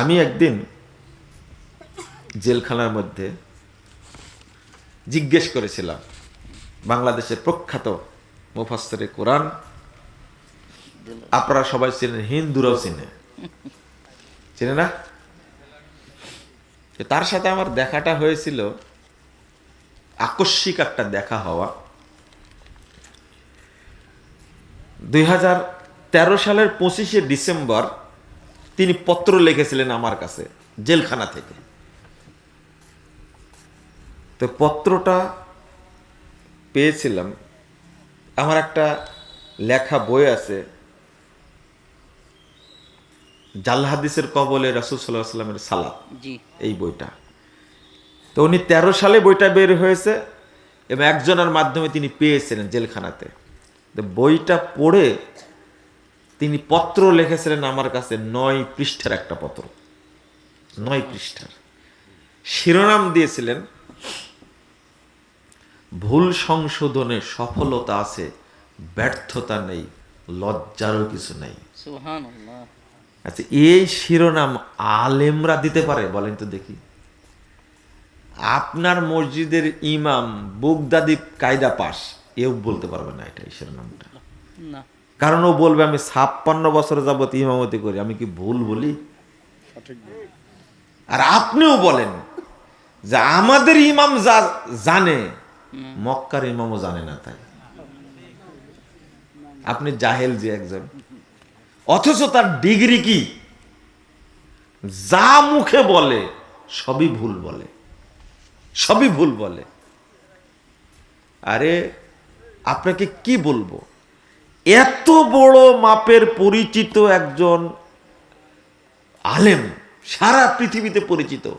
আমি একদিন জেলখানার মধ্যে জিজ্ঞেস করেছিলাম, বাংলাদেশের প্রখ্যাত মুফাসসিরে কোরআন, আপনারা সবাই চেনেন, হিন্দুরাও চিনে। চেনে না? তার সাথে আমার দেখাটা হয়েছিল, আকস্মিক একটা দেখা হওয়া। দুই হাজার তেরো সালের পঁচিশে ডিসেম্বর তিনি পত্র লিখেছিলেন আমার কাছে জেলখানা থেকে। তো পত্রটা পেয়েছিলাম। আমার একটা লেখা বই আছে জাল হাদিসের কবলে রাসুল সাল্লাহ সাল্লামের সালাত। এই বইটা। তো উনি তেরো সালে বইটা বের হয়েছে এবং একজনের মাধ্যমে তিনি পেয়েছিলেন জেলখানাতে। বইটা পড়ে তিনি পত্র লিখেছিলেন আমার কাছে নয় পৃষ্ঠার একটা পত্র। নয় পৃষ্ঠার। শিরোনাম দিয়েছিলেন ভুল সংশোধনে সফলতা আছে ব্যর্থতা নেই লজ্জারও কিছু নেই। আচ্ছা এই শিরোনাম আলেমরা দিতে পারে? বলেন তো দেখি। আপনার মসজিদের ইমাম বুগদাদি কায়দা পাস এও বলতে পারবে না এটা এই শিরোনামটা। না। কারণ ও বলবে আমি ছাপ্পান্ন বছর যাবত ইমামতি করি। আমি কি ভুল বলি? আর আপনিও বলেন যে আমাদের ইমাম যা জানে মক্কার ইমামও জানে না তাই। আপনি জাহেল যে একজন। অথচ তার ডিগ্রি কি? যা মুখে বলে সবই ভুল বলে। সবই ভুল বলে। আরে আপনাকে কি বলব? এত বড় মাপের পরিচিত একজন আলেম সারা পৃথিবীতে পরিচিত।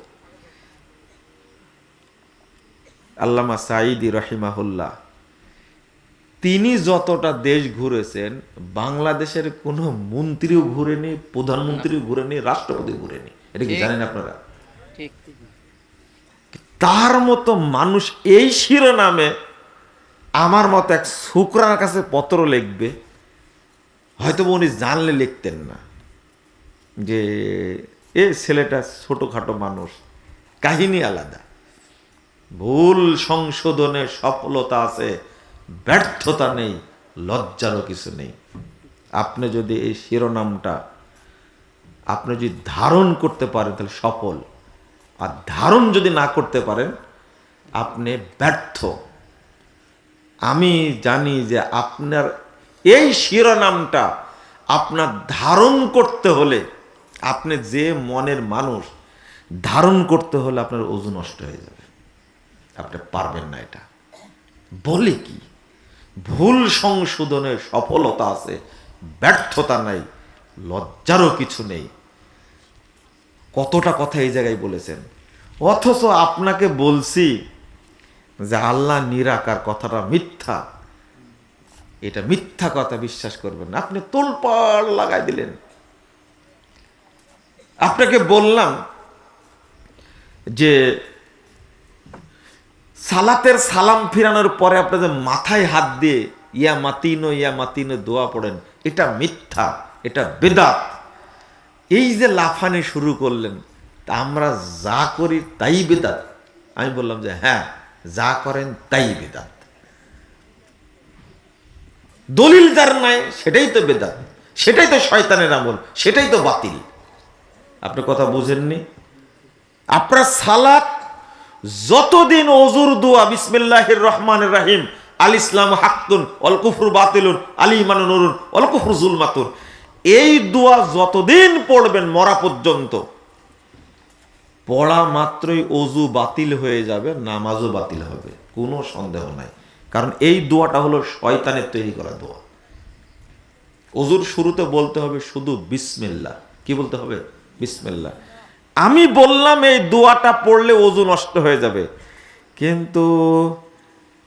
আল্লামা সাইদি রহিমাহুল্লাহ তিনি যতটা দেশ ঘুরেছেন বাংলাদেশের কোনো মন্ত্রীও ঘুরেনি প্রধানমন্ত্রীও ঘুরেনি রাষ্ট্রপতি ঘুরেনি। এটা কি জানেন আপনারা? তার মতো মানুষ এই শিরোনামে আমার মতো এক শুক্রার কাছে পত্র লিখবে, হয়তো উনি জানলে লিখতেন না যে এ ছেলেটা ছোটোখাটো মানুষ, কাহিনী আলাদা। ভুল সংশোধনে সফলতা আছে, ব্যর্থতা নেই, লজ্জারও কিছু নেই। আপনি যদি এই শিরোনামটা আপনি যদি ধারণ করতে পারেন, তাহলে সফল। আর ধারণ যদি না করতে পারেন, আপনি ব্যর্থ। আমি জানি যে আপনার এই শিরোনামটা আপনার ধারণ করতে হলে, আপনি যে মনের মানুষ, ধারণ করতে হলে আপনার ওজন নষ্ট হয়ে যাবে। আপনি পারবেন না এটা। বলে কি? ভুল সংশোধনের সফলতা আছে, ব্যর্থতা নাই, লজ্জারও কিছু নেই। কতটা কথা এই জায়গায় বলেছেন। অথচ আপনাকে বলছি যে আল্লাহ নিরাকার কথাটা মিথ্যা। এটা মিথ্যা কথা বিশ্বাস করবেন আপনি তোলপাড় লাগাই দিলেন। আপনাকে বললাম যে সালাতের সালাম ফিরানোর পরে আপনি যে মাথায় হাত দিয়ে, ইয়া মাতিনো ইয়া মাতিনো দোয়া পড়েন। এটা মিথ্যা, এটা বেদাত। এই যে লাফানি শুরু করলেন, তা আমরা যা করি তাই বেদাত। আমি বললাম যে হ্যাঁ যা করেন তাই বেদাত। দলিল যার নাই, সেটাই তো বেদাত। সেটাই তো শয়তানের আমল, সেটাই তো বাতিল। আপনি কথা বুঝেননি? আপনার সালাত যতদিন অজুর দোয়া, বিসমিল্লাহির রহমান রাহিম, আল ইসলাম হাক্তুন অল কুফরু বাতিলুন, আলী ইমান নুরুন অল কুফরু জুলমাতুন, এই দোয়া যতদিন পড়বেন মরা পর্যন্ত পড়া মাত্রই অজু বাতিল হয়ে যাবে, নামাজও বাতিল হবে। কোনো সন্দেহ নাই। কারণ এই দোয়াটা হলো শয়তানের তৈরি করা দোয়া। অজুর শুরুতে বলতে হবে শুধু বিসমিল্লা কি বলতে হবে? বিসমিল্লা আমি বললাম এই দোয়াটা পড়লে অজু নষ্ট হয়ে যাবে। কিন্তু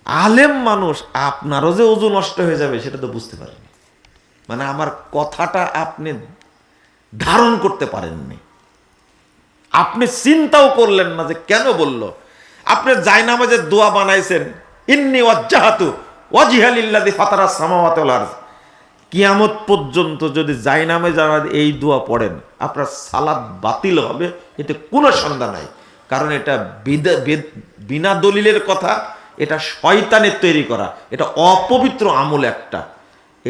আলেম মানুষ, আপনারও যে অজু নষ্ট হয়ে যাবে, সেটা তো বুঝতে পারেন মানে আমার কথাটা আপনি ধারণ করতে পারেননি। আপনি চিন্তাও করলেন না যে কেন বলল? আপনি জায়নামাজে দোয়া বানাইছেন। ইন্নি ওয়াজ্জাহাতু ওয়াজিহালিল্লাযী ফাতারাস সামাওয়াতি ওয়াল কিয়ামত পর্যন্ত যদি যাই নামে যারা এই দোয়া পড়েন, আপনার সালাদ বাতিল হবে, এতে কোনো সন্ধ্যা নাই। কারণ এটা বিনা দলিলের কথা, এটা শয়তানের তৈরি করা, এটা অপবিত্র আমল একটা।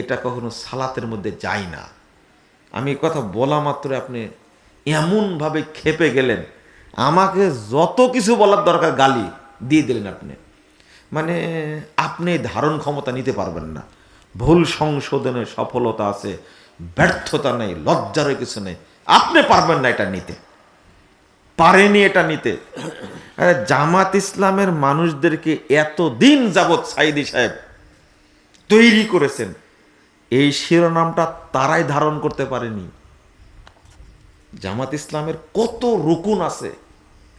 এটা কখনো সালাতের মধ্যে যায় না। আমি কথা বলা মাত্র আপনি এমনভাবে খেপে গেলেন। আমাকে যত কিছু বলার দরকার গালি দিয়ে দিলেন আপনি। মানে আপনি ধারণ ক্ষমতা নিতে পারবেন না। ভুল সংশোধনের সফলতা আছে, ব্যর্থতা নেই লজ্জারও কিছু নেই। আপনি পারবেন না এটা নিতে। পারেনি এটা নিতে। জামাত ইসলামের মানুষদেরকে এতদিন যাবৎ সাইদি সাহেব তৈরি করেছেন, এই শিরোনামটা তারাই ধারণ করতে পারেনি। জামাত ইসলামের কত রুকুন আছে,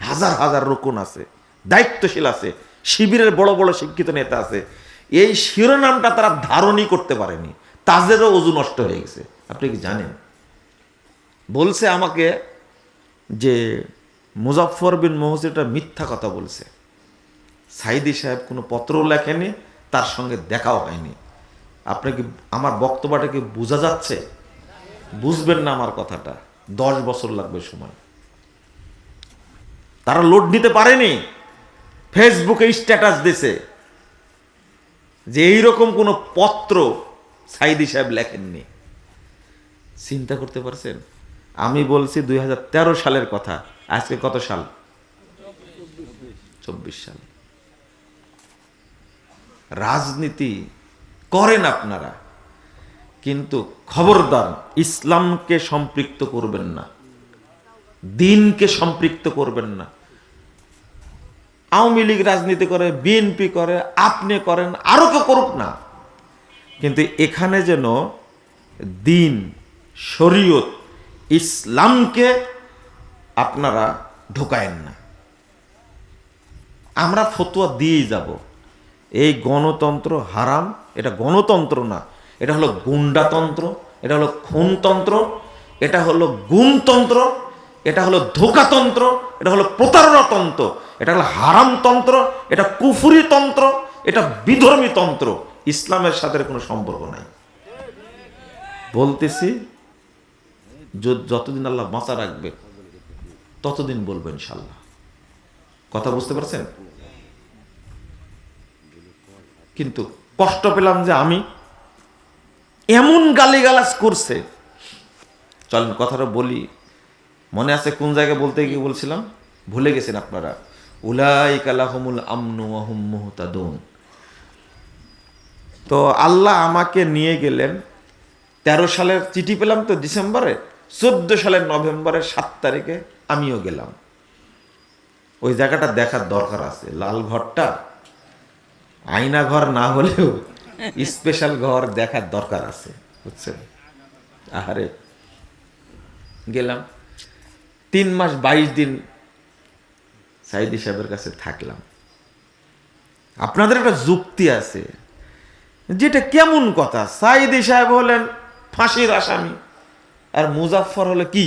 হাজার হাজার রুকুন আছে, দায়িত্বশীল আছে, শিবিরের বড় বড় শিক্ষিত নেতা আছে, এই শিরোনামটা তারা ধারণই করতে পারেনি তাদেরও অজু নষ্ট হয়ে গেছে, আপনি কি জানেন? বলছে আমাকে যে মুজাফর বিন মহসিটা মিথ্যা কথা বলছে সাইদি সাহেব কোনো পত্রও লেখেনি, তার সঙ্গে দেখাও হয়নি, আপনি কি আমার বক্তব্যটা কি বোঝা যাচ্ছে? বুঝবেন না আমার কথাটা। দশ বছর লাগবে সময়। তারা লোড নিতে পারেনি। ফেসবুকে স্ট্যাটাস দিছে যে এইরকম কোনো পত্র সাইদি সাহেব লেখেননি। চিন্তা করতে পারছেন? আমি বলছি দুই হাজার তেরো সালের কথা। আজকে কত সাল? চব্বিশ সাল। রাজনীতি করেন আপনারা। কিন্তু খবরদার ইসলামকে সম্পৃক্ত করবেন না, দিনকে সম্পৃক্ত করবেন না। আওয়ামী লীগ রাজনীতি করে, বিএনপি করে, আপনি করেন, আরও কেউ করুক না। কিন্তু এখানে যেন দিন, শরীয়ত, ইসলামকে আপনারা ঢোকায়েন না। আমরা ফতোয়া দিয়েই যাব। এই গণতন্ত্র হারাম, এটা গণতন্ত্র না এটা হলো গুন্ডাতন্ত্র এটা হলো খুনতন্ত্র এটা হলো গুমতন্ত্র এটা হলো ধোকাতন্ত্র এটা হলো প্রতারণাতন্ত্র এটা হলো হারামতন্ত্র এটা কুফুরি তন্ত্র, এটা বিধর্মী তন্ত্র। ইসলামের সাথে কোনো সম্পর্ক নাই। বলতেছি যতদিন আল্লাহ বাঁচা রাখবে, ততদিন বলব ইনশাল্লাহ কথা বুঝতে পারছেন? কিন্তু কষ্ট পেলাম যে আমি এমন গালিগালাজ করছে। চলেন কথাটা বলি। মনে আছে কোন জায়গায় বলতে গিয়ে বলছিলাম? ভুলে গেছেন আপনারা। উলাই কালাহমুল আমনু আহম তো আল্লাহ আমাকে নিয়ে গেলেন। তেরো সালের চিঠি পেলাম তো ডিসেম্বরে। চোদ্দ সালের নভেম্বরের সাত তারিখে আমিও গেলাম। ওই জায়গাটা দেখার দরকার আছে। লাল ঘরটা আয়না ঘর না হলেও স্পেশাল ঘর দেখার দরকার আছে, বুঝছেন? আহারে, গেলাম। তিন মাস বাইশ দিন সাইদি সাহেবের কাছে থাকলাম। আপনাদের একটা যুক্তি আছে, যেটা কেমন কথা? সাইদি সাহেব হলেন ফাঁসির আসামি, আর মুজাফফর হলে কি?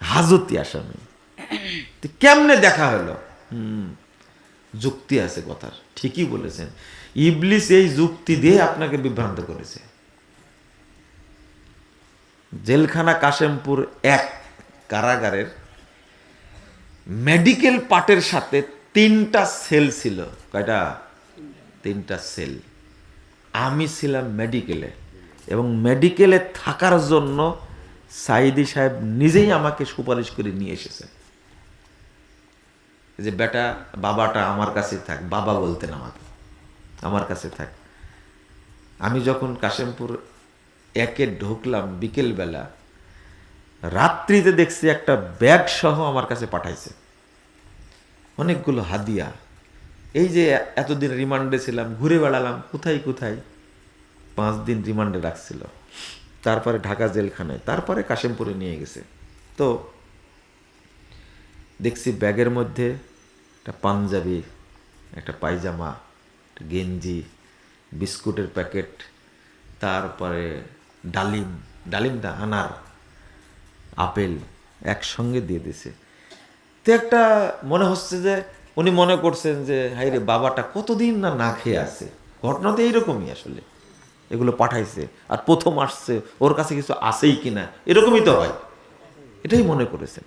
হাজতি আসামি। কেমনে দেখা হলো? হুম, যুক্তি আছে কথার, ঠিকই বলেছেন। ইবলিস এই যুক্তি দিয়ে আপনাকে বিভ্রান্ত করেছে। জেলখানা কাশেমপুর এক কারাগারের মেডিকেল পার্টের সাথে তিনটা সেল ছিল। কয়টা? তিনটা সেল। আমি ছিলাম মেডিকেলে এবং মেডিকেলে থাকার জন্য সাইদি সাহেব নিজেই আমাকে সুপারিশ করে নিয়ে এসেছেন যে বেটা, বাবাটা আমার কাছে থাক, বাবা বলতেন আমাকে। আমার কাছে থাক। আমি যখন কাশেমপুর একে ঢুকলাম বিকেলবেলা, রাত্রিতে দেখছি একটা ব্যাগ সহ আমার কাছে পাঠাইছে। অনেকগুলো হাদিয়া। এই যে এতদিন রিমান্ডে ছিলাম, ঘুরে বেড়ালাম, কোথায় কোথায়? পাঁচ দিন রিমান্ডে রাখছিল। তারপরে ঢাকা জেলখানায়, তারপরে কাশেমপুরে নিয়ে গেছে। তো দেখছি ব্যাগের মধ্যে একটা পাঞ্জাবি, একটা পায়জামা গেঞ্জি, বিস্কুটের প্যাকেট, তারপরে ডালিম ডালিম না, আনার, আপেল একসঙ্গে দিয়ে দিছে। তো একটা মনে হচ্ছে যে উনি মনে করছেন যে হাই রে বাবাটা কতদিন না না খেয়ে আছে? ঘটনা তো এইরকমই আসলে। এগুলো পাঠাইছে আর প্রথম আসছে, ওর কাছে কিছু আসেই কি না এরকমই তো হয়। এটাই মনে করেছেন।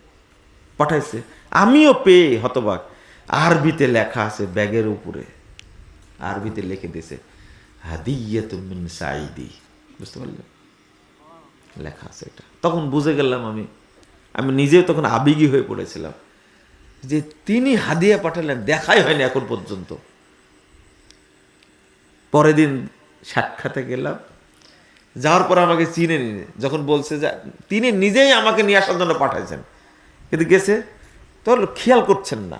পাঠাইছে। আমিও পেয়ে হতবাক। আরবিতে লেখা আছে ব্যাগের উপরে। আরবিতে লিখে দিয়েছে হাদিয়াতুম মিন সাইদি বুঝতে পারলেন? লেখা আছে এটা। তখন বুঝে গেলাম আমি আমি নিজেও তখন আবেগী হয়ে পড়েছিলাম যে তিনি হাদিয়া পাঠালেন, দেখাই হয়নি এখন পর্যন্ত। পরের দিন সাক্ষাতে গেলাম, যাওয়ার পর আমাকে চিনে নিয়ে যখন বলছে যে তিনি নিজেই আমাকে নিয়ে আসার জন্য পাঠাইছেন, কিন্তু গেছে তো খেয়াল করছেন না।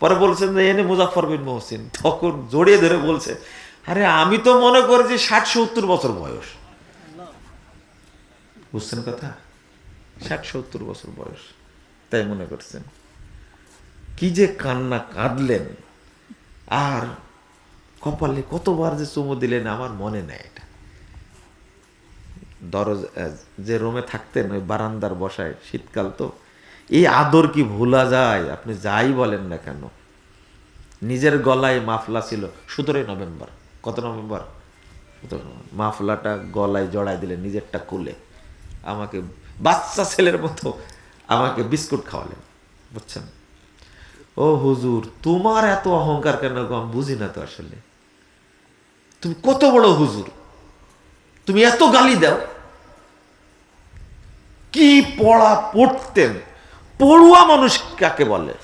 পরে বলছেন যে, এনে মুজাফর বিন মহসিন। তখন জড়িয়ে ধরে বলছে, আরে, আমি তো মনে করেছি ষাট সত্তর বছর বয়স। বুঝছেন কথা? ষাট সত্তর বছর বয়স, তাই মনে করছেন। কি যে কান্না কাঁদলেন। আর কপালে কতবার যে চুমু দিলেন, আমার মনে নেই এটা। দরজ, যে রুমে থাকতেন, ওই বারান্দার বসায়, শীতকাল তো। এই আদর কি ভোলা যায়? আপনি যাই বলেন না কেন? নিজের গলায় মাফলা ছিল। সতেরোই নভেম্বর। কত নভেম্বর? মাফলাটা গলায় জড়াই দিলেন, নিজেরটা কুলে আমাকে বাচ্চা ছেলের মতো আমাকে বিস্কুট খাওয়ালেন, বুঝছেন? ও হুজুর, তোমার এত অহংকার কেন? আমি বুঝি না তো আসলে। তুমি কত বড় হুজুর? তুমি এত গালি দাও। কি পড়া পড়তেন? পড়ুয়া মানুষ কাকে বলে?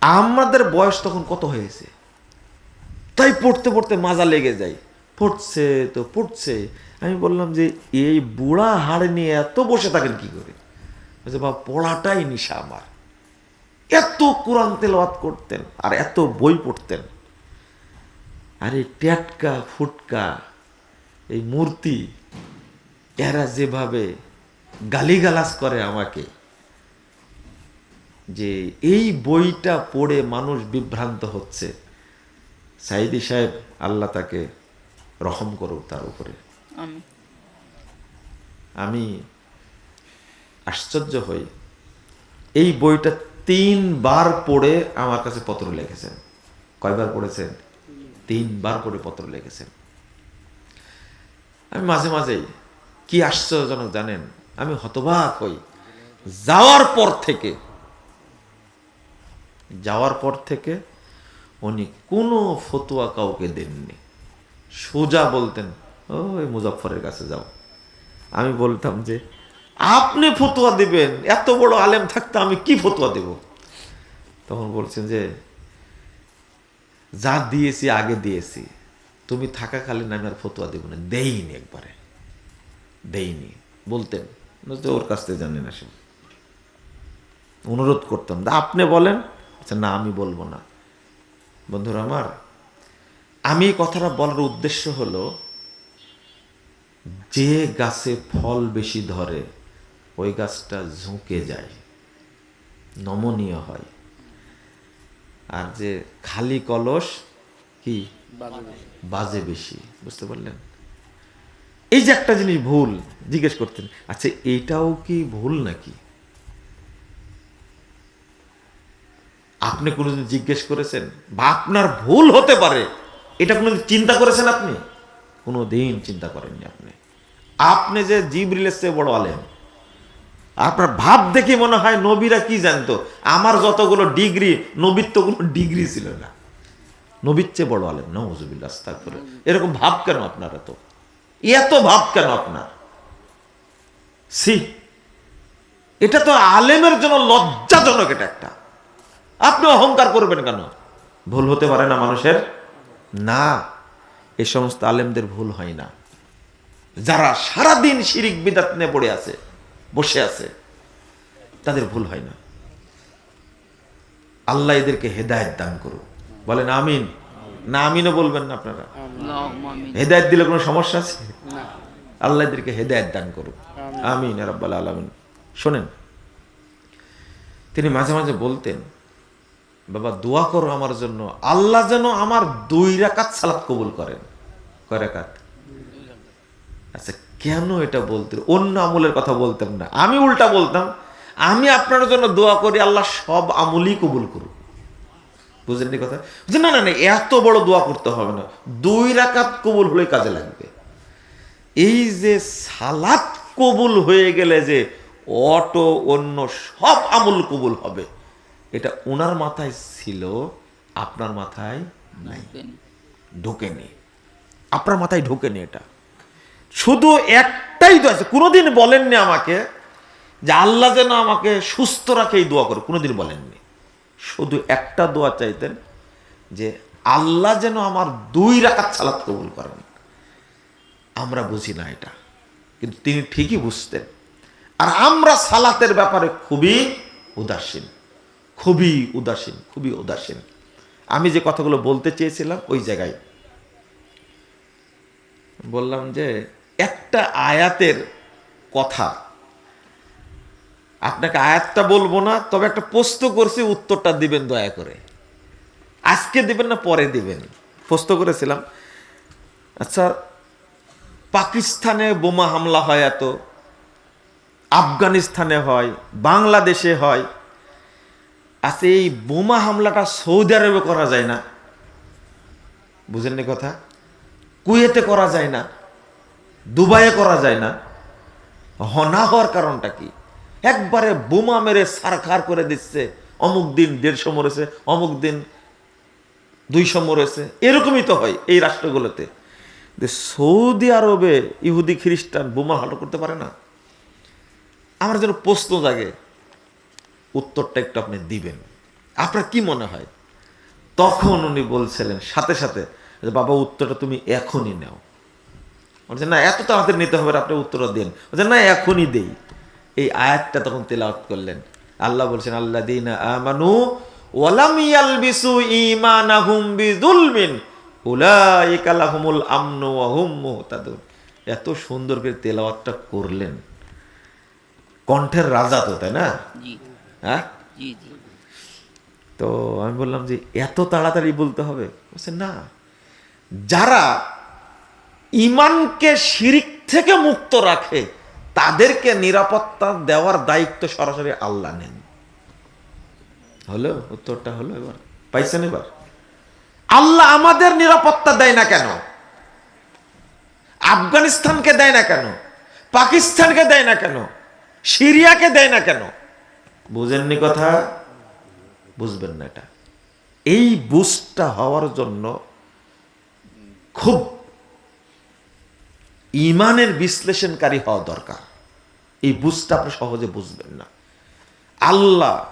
আমাদের বয়স তখন কত হয়েছে? তাই পড়তে পড়তে মাজা লেগে যায়। পড়ছে তো পড়ছে। আমি বললাম যে, এই বুড়া হাড় নিয়ে এত বসে থাকেন কি করে? বলছে বাবা পড়াটাই নিশা আমার। এত কোরআন তেলাওয়াত করতেন আর এত বই পড়তেন। আর ট্যাটকা, ফুটকা, এই মূর্তি, এরা যেভাবে গালিগালাজ করে আমাকে যে এই বইটা পড়ে মানুষ বিভ্রান্ত হচ্ছে। সাইদি সাহেব আল্লাহ তাকে রহম করুক তার উপরে। আমি আমি আশ্চর্য হই। এই বইটা তিনবার পড়ে আমার কাছে পত্র লিখেছেন। কয়বার পড়েছেন? তিনবার পড়ে পত্র লিখেছেন। আমি মাঝে মাঝেই কি আশ্চর্যজনক জানেন? আমি হতবাক হই। যাওয়ার পর থেকে যাওয়ার পর থেকে উনি কোনো ফতুয়া কাউকে দেননি। সোজা বলতেন ওই মুজফরের কাছে যাও। আমি বলতাম যে আপনি ফতুয়া দিবেন এত বড় আলেম থাকতে আমি কি ফতুয়া দেব? তখন বলছেন যে যা দিয়েছি আগে দিয়েছি। তুমি থাকাকালীন আমি আর ফতুয়া দেব না। দেইনি একবারে। দেইনি। বলতেন ওর কাছ থেকে জানেন আসেন। অনুরোধ করতাম "দা, আপনি বলেন আচ্ছা না আমি বলব না। বন্ধুরা আমার আমি এই কথাটা বলার উদ্দেশ্য হলো যে গাছে ফল বেশি ধরে ওই গাছটা ঝুঁকে যায় নমনীয় হয়। আর যে খালি কলস কি? বাজে বেশি। বুঝতে পারলেন? এই যে একটা জিনিস ভুল জিজ্ঞেস করতেন আচ্ছা এইটাও কি ভুল নাকি? আপনি কোনোদিন জিজ্ঞেস করেছেন? বা আপনার ভুল হতে পারে। এটা কোনোদিন চিন্তা করেছেন আপনি? কোনো দিন চিন্তা করেননি আপনি। আপনি যে জিবরিলের চেয়ে বড় আলেম, আপনার ভাব দেখে মনে হয় নবীরা কি জানতো? আমার যতগুলো ডিগ্রি, নবীর তো কোনো ডিগ্রি ছিল না। নবীর চেয়ে বড় আলেম নজুবিল্লা করে এরকম ভাব কেন আপনার এত? এত ভাব কেন আপনার? সি এটা তো আলেমের জন্য লজ্জাজনক এটা একটা। আপনি অহংকার করবেন কেন? ভুল হতে পারে না মানুষের? না এ সমস্ত আলেমদের ভুল হয় না। যারা সারাদিন শিরিক বিদাত নিয়ে পড়ে আছে বসে আছে তাদের ভুল হয় না। আল্লাহ এদেরকে হেদায়ত দান করুক। বলেন আমিন। না আমিনও বলবেন না আপনারা? হেদায়ত দিলে কোনো সমস্যা আছে? আল্লাহ এদেরকে হেদায়ত দান করুক। আমিন। রাব্বাল আলামিন। শোনেন তিনি মাঝে মাঝে বলতেন বাবা, দোয়া করো আমার জন্য। আল্লাহ যেন আমার দুই রাকাত সালাত কবুল করেন। কয় রাকাত? আচ্ছা কেন এটা বলতেন অন্য আমলের কথা বলতাম না। আমি উল্টা বলতাম, আমি আপনার জন্য দোয়া করি, আল্লাহ সব আমলই কবুল করুক। বুঝলেন এই কথা? যে না না না, এত বড় দোয়া করতে হবে না। দুই রাকাত কবুল হলে কাজে লাগবে। এই যে সালাত কবুল হয়ে গেলে যে অটো অন্য সব আমল কবুল হবে। এটা ওনার মাথায় ছিল আপনার মাথায় নাই। ঢোকেনি। আপনার মাথায় ঢোকেনি এটা। শুধু একটাই দোয়া আছে। কোনোদিন বলেননি আমাকে যে আল্লাহ যেন আমাকে সুস্থ রাখে এই দোয়া করে। কোনোদিন বলেননি। শুধু একটা দোয়া চাইতেন যে আল্লাহ যেন আমার দুই রাকাত সালাত কবুল করেন। আমরা বুঝি না এটা। কিন্তু তিনি ঠিকই বুঝতেন। আর আমরা সালাতের ব্যাপারে খুবই উদাসীন। খুবই উদাসীন খুবই উদাসীন। আমি যে কথাগুলো বলতে চেয়েছিলাম ওই জায়গায় বললাম যে একটা আয়াতের কথা। আপনাকে আয়াতটা বলব না, তবে একটা প্রশ্ন করছি, উত্তরটা দিবেন দয়া করে। আজকে দিবেন না, পরে দিবেন? প্রশ্ন করেছিলাম আচ্ছা পাকিস্তানে বোমা হামলা হয় এত, আফগানিস্তানে হয়, বাংলাদেশে হয় আচ্ছা এই বোমা হামলাটা সৌদি আরবে করা যায় না। বুঝেননি কথা? কুয়েতে করা যায় না। দুবাইয়ে করা যায় না। হনা হওয়ার কারণটা কি? একবারে বোমা মেরে সারখার করে দিচ্ছে। অমুক দিন দেড়শো মরেছে, অমুক দিন দুইশো মরেছে। এরকমই তো হয় এই রাষ্ট্রগুলোতে। যে সৌদি আরবে ইহুদি খ্রিস্টান বোমা হালো করতে পারে না? আমার যেন প্রশ্ন জাগে। উত্তরটা একটু আপনি দিবেন। আপনার কি মনে হয়? তখন উনি বলছিলেন, সাথে সাথে বাবা, উত্তরটা তুমি এখনই নাও। বলছে, না, এত তাড়াতাড়ি নিতে হবে আপনি উত্তরটা দিন। বলছে, না, এখনই দেই। এই আয়াতটা তখন তেলাওয়াত করলেন। আল্লাহ বলছেন আল্লাহ দিন আমানু ওয়ালাম ইয়ালবিসু ঈমানাহুম বিযুলমিন, উলাইকা লাহুমুল আমনু ওয়া হুম মুহতাদুন। এত সুন্দর করে তেলাওয়াতটা করলেন। কণ্ঠের রাজা তো, তাই না? হ্যাঁ? তো আমি বললাম যে এত তাড়াতাড়ি বলতে হবে? বলছে না। যারা ইমানকে শিরিক থেকে মুক্ত রাখে তাদেরকে নিরাপত্তা দেওয়ার দায়িত্ব সরাসরি আল্লাহ নেন। হলো? উত্তরটা হলো এবার। পাইছেন এবার? আল্লাহ আমাদের নিরাপত্তা দেয় না কেন? আফগানিস্তানকে দেয় না কেন? পাকিস্তানকে দেয় না কেন? সিরিয়াকে দেয় না কেন? বুঝেননি কথা? বুঝবেন না এটা। এই বুঝটা হওয়ার জন্য খুব ইমানের বিশ্লেষণকারী হওয়া দরকার। এই বুঝটা আপনি সহজে বুঝবেন না। আল্লাহ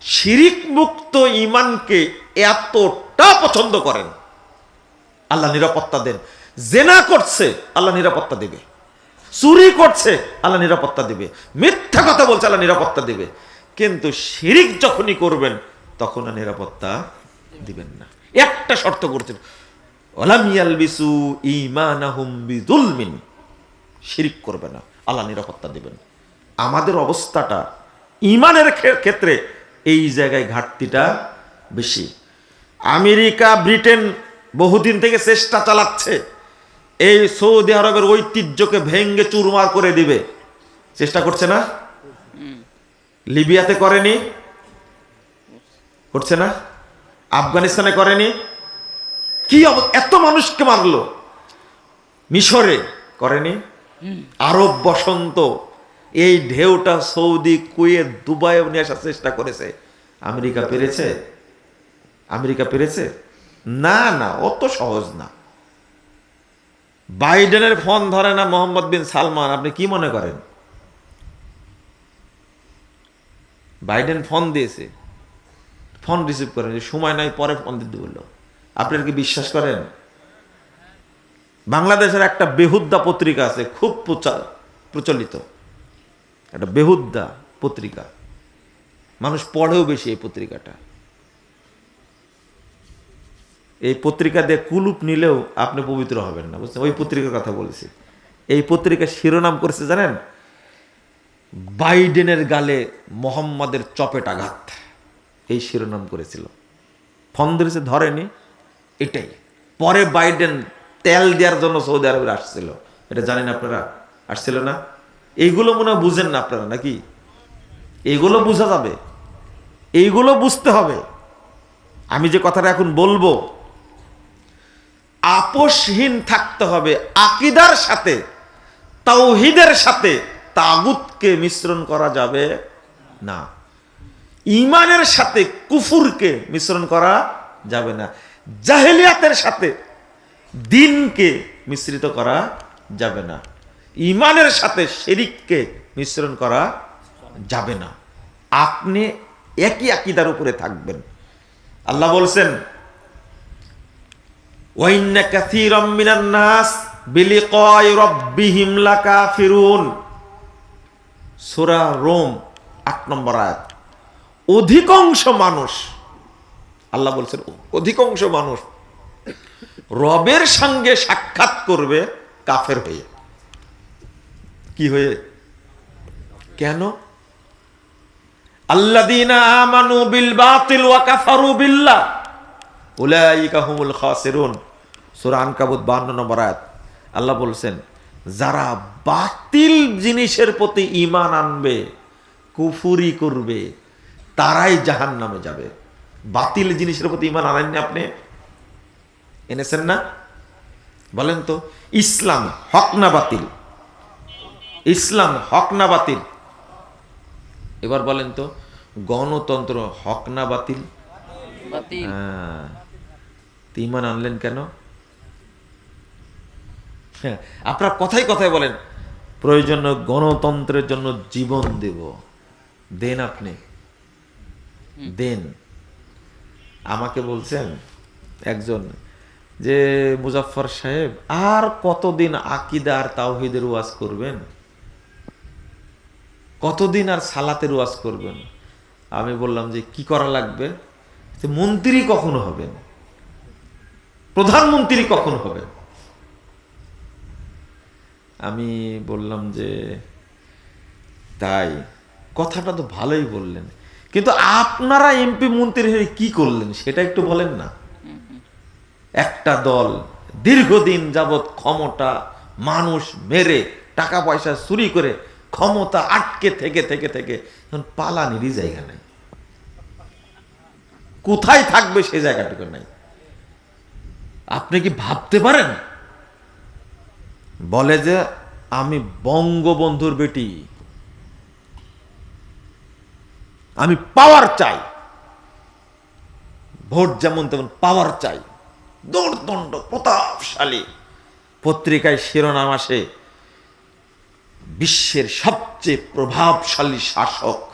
শিরিক মুক্ত ইমানকে এতটা পছন্দ করেন। আল্লাহ নিরাপত্তা দেন। জেনা করছে, আল্লাহ নিরাপত্তা দেবে। চুরি করছে, আল্লাহ নিরাপত্তা দিবে। মিথ্যা কথা বলছে, আল্লাহ নিরাপত্তা দিবে। কিন্তু শিরিক যখনই করবেন, তখন আর নিরাপত্তা দিবেন না। একটা শর্ত করছেন ওলাম ইয়ালবিসু ঈমানাহুম বিযুলমিন। শিরিক করবে না, আল্লাহ নিরাপত্তা দিবেন। আমাদের অবস্থাটা ইমানের ক্ষেত্রে এই জায়গায় ঘাটতিটা বেশি। আমেরিকা, ব্রিটেন বহুদিন থেকে চেষ্টা চালাচ্ছে, এই সৌদি আরবের ঐতিহ্যকে ভেঙ্গে চুরমার করে দিবে। চেষ্টা করছে না? লিবিয়াতে করেনি? করছে না? আফগানিস্তানে করেনি? কি এত মানুষকে মারলো? মিশরে করেনি? আরব বসন্ত, এই ঢেউটা সৌদি, কুয়েত দুবাই নিয়ে আসার চেষ্টা করেছে। আমেরিকা পেরেছে? আমেরিকা পেরেছে? না না, অত সহজ না। বাইডেনের ফোন ধরে না মোহাম্মদ বিন সালমান, আপনি কি মনে করেন? বাইডেন ফোন দিয়েছে। ফোন রিসিভ করেন সময় নাই, পরে ফোন দিতে বলল আপনার কি বিশ্বাস করেন? বাংলাদেশের একটা বেহুদ্দা পত্রিকা আছে, খুব প্রচা- প্রচলিত। একটা বেহুদ্দা পত্রিকা। মানুষ পড়েও বেশি এই পত্রিকাটা। এই পত্রিকা দিয়ে কুলুপ নিলেও আপনি পবিত্র হবেন না, বুঝছেন? ওই পত্রিকার কথা বলেছি। এই পত্রিকার শিরোনাম করেছে, জানেন? বাইডেনের গালে মোহাম্মদের চপেট আঘাত। এই শিরোনাম করেছিল। ফোন ধরেছে ধরেনি, এটাই। পরে বাইডেন তেল দেওয়ার জন্য সৌদি আরবে আসছিল। এটা জানেন আপনারা? আসছিল না? এইগুলো মনে হয় বুঝেন না আপনারা নাকি? এইগুলো বোঝা যাবে। এইগুলো বুঝতে হবে। আমি যে কথাটা এখন বলব, আপোষহীন থাকতে হবে আকিদার সাথে, তাওহিদের সাথে তাগুতকে মিশ্রণ করা যাবে না। ইমানের সাথে কুফুরকে মিশ্রণ করা যাবে না। জাহেলিয়াতের সাথে দিনকে মিশ্রিত করা যাবে না। ইমানের সাথে শেরিককে মিশ্রণ করা যাবে না। আপনি একই আকিদার উপরে থাকবেন। আল্লাহ বলছেন, ওয়াইন্না কাসীরাম মিনান নাস বিলিকাই রাব্বিহিম লাকাফিরুন। সূরা রোম, আট নম্বর আয়াত। অধিকাংশ মানুষ, আল্লাহ বলছেন, অধিকাংশ মানুষ রবের সঙ্গে সাক্ষাৎ করবে কাফের হয়ে। কি হয়ে? কেন? আল্লাযীনা আমানু বিল বাতিল ওয়া কাফারু বিল্লাহ। উলাইকা হুমুল খাসিরুন। সূরা আনকাবুত 52 নম্বর আয়াত। আল্লাহ বলছেন যারা বাতিল জিনিসের প্রতি ইমান আনবে কুফুরি করবে তারাই জাহান্নামে যাবে। বাতিল জিনিসের প্রতি ঈমান আনেননি আপনি? এনেছেন না? বলেন তো ইসলাম হক না বাতিল? ইসলাম হক না বাতিল? এবার বলেন তো গণতন্ত্র হক না বাতিল? বাতিল। হ্যাঁ। ইমান আনলেন কেন? আপনার কথাই কথায় বলেন প্রয়োজন গণতন্ত্রের জন্য জীবন দেব। দেন আপনি। দেন। আমাকে বলছেন একজন যে মুজাফফর সাহেব আর কতদিন আকিদা আর তাওহিদের ওয়াজ করবেন? কতদিন আর সালাতের ওয়াজ করবেন? আমি বললাম যে কি করা লাগবে? মন্ত্রী কখন হবেন? প্রধানমন্ত্রী কখন হবেন? আমি বললাম যে, তাই। কথাটা তো ভালোই বললেন। কিন্তু আপনারা এমপি মন্ত্রী হয়ে কি করলেন, সেটা একটু বলেন না। একটা দল দীর্ঘদিন যাবৎ ক্ষমতা মানুষ মেরে, টাকা পয়সা চুরি করে ক্ষমতা আটকে থেকে থেকে থেকে, এখন পালানিরই জায়গা নাই। কোথায় থাকবে সে জায়গাটুকু নাই। আপনি কি ভাবতে পারেন? বলে যে, আমি বঙ্গবন্ধুর বেটি। আমি পাওয়ার চাই। ভোট যেমন তেমন পাওয়ার চাই। দৌড়দণ্ড প্রতাপশালী। পত্রিকায় শিরোনাম আসে, বিশ্বের সবচেয়ে প্রভাবশালী শাসক।